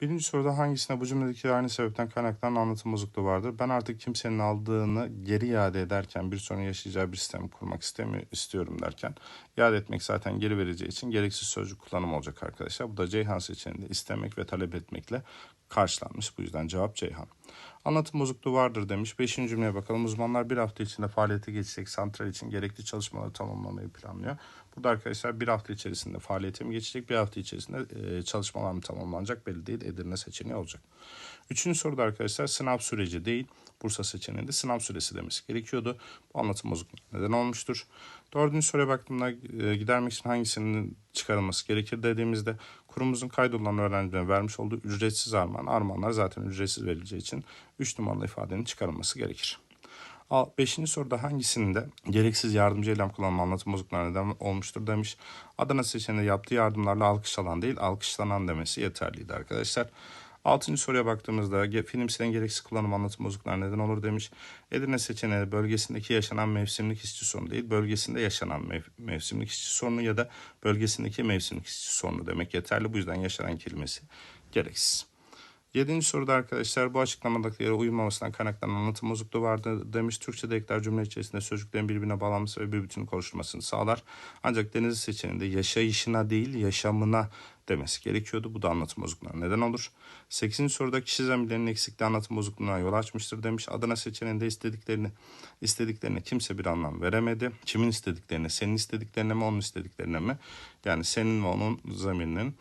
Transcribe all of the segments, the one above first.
Birinci soruda hangisine bu cümledeki aynı sebepten kaynaklanan anlatım bozukluğu vardır? Ben artık kimsenin aldığını geri iade ederken bir sorun yaşayacağı bir sistem kurmak istemi istiyorum derken iade etmek zaten geri vereceği için gereksiz sözcük kullanımı olacak arkadaşlar. Bu da Ceyhan seçeneğinde istemek ve talep etmekle karşılanmış. Bu yüzden cevap Ceyhan. Anlatım bozukluğu vardır demiş. Beşinci cümleye bakalım. Uzmanlar bir hafta içinde faaliyete geçecek santral için gerekli çalışmaları tamamlamayı planlıyor. Burada arkadaşlar bir hafta içerisinde faaliyete mi geçecek, bir hafta içerisinde e, çalışmalar mı tamamlanacak belli değil. Edirne seçeneği olacak. Üçüncü soruda arkadaşlar sınav süreci değil, Bursa seçeneğinde sınav süresi demesi gerekiyordu. Bu anlatım bozukluğu neden olmuştur? Dördüncü soruya baktığımda e, gidermek için hangisinin çıkarılması gerekir dediğimizde kurumumuzun kaydolan öğrencilerine vermiş olduğu ücretsiz armağan, armağanlar zaten ücretsiz verileceği için 3 numaralı ifadenin çıkarılması gerekir. Beşinci soruda hangisinde gereksiz yardımcı eylem kullanma anlatım bozukluğuna neden olmuştur demiş. Adana seçeneğinde yaptığı yardımlarla alkış alan değil alkışlanan demesi yeterliydi arkadaşlar. Altıncı soruya baktığımızda ge- film silen gereksiz kullanım anlatım bozukluğuna neden olur demiş. Edirne seçeneği bölgesindeki yaşanan mevsimlik işçi sorunu değil, bölgesinde yaşanan mev- mevsimlik işçi sorunu ya da bölgesindeki mevsimlik işçi sorunu demek yeterli. Bu yüzden yaşanan kelimesi gereksiz. Yedinci soruda arkadaşlar bu açıklamadakilere uyulmamasından kaynaklanan anlatım bozukluğu vardı demiş. Türkçe'de ekler cümle içerisinde sözcüklerin birbirine bağlanması ve bir bütünlük oluşturmasını sağlar. Ancak Denizli seçeneğinde yaşayışına değil yaşamına demesi gerekiyordu. Bu da anlatım bozukluğuna neden olur. Sekizinci soruda kişi zamirlerinin eksikliği anlatım bozukluğuna yol açmıştır demiş. Adana seçeneğinde istediklerini istediklerine kimse bir anlam veremedi. Kimin istediklerine, senin istediklerine mi, onun istediklerine mi? Yani senin ve onun zamirinin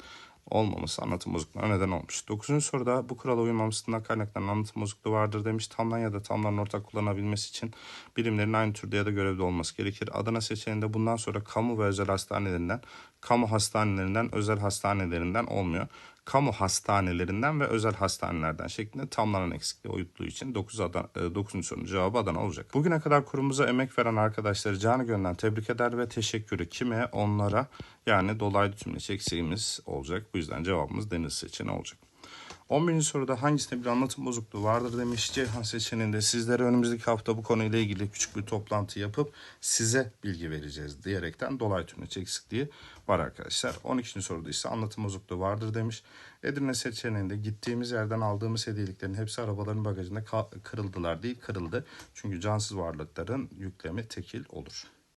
olmaması anlatım bozukluğuna neden olmuş. Dokuzuncu soruda bu kurala uymamasından kaynaklanan anlatım bozukluğu vardır demiş. Tamdan ya da tamların ortak kullanabilmesi için birimlerin aynı türde ya da görevde olması gerekir. Adana seçeneğinde bundan sonra kamu ve özel hastanelerinden, kamu hastanelerinden, özel hastanelerinden olmuyor. Kamu hastanelerinden ve özel hastanelerden şeklinde tamlanan eksikliği uyuttuğu için 9. Adana, 9. sorunun cevabı Adana olacak. Bugüne kadar kurumumuza emek veren arkadaşları canı gönülden tebrik eder ve teşekkürü kime? Onlara yani dolaylı tümleç eksiğimiz olacak. Bu yüzden cevabımız deniz seçeneği olacak. 11. soruda hangisinde bir anlatım bozukluğu vardır demiş Ceyhan seçeneğinde sizlere önümüzdeki hafta bu konuyla ilgili küçük bir toplantı yapıp size bilgi vereceğiz diyerekten dolaylı tümleç eksikliği var arkadaşlar. 12. soruda ise anlatım bozukluğu vardır demiş. Edirne seçeneğinde gittiğimiz yerden aldığımız hediyeliklerin hepsi arabaların bagajında kırıldılar değil kırıldı. Çünkü cansız varlıkların yüklemi tekil olur.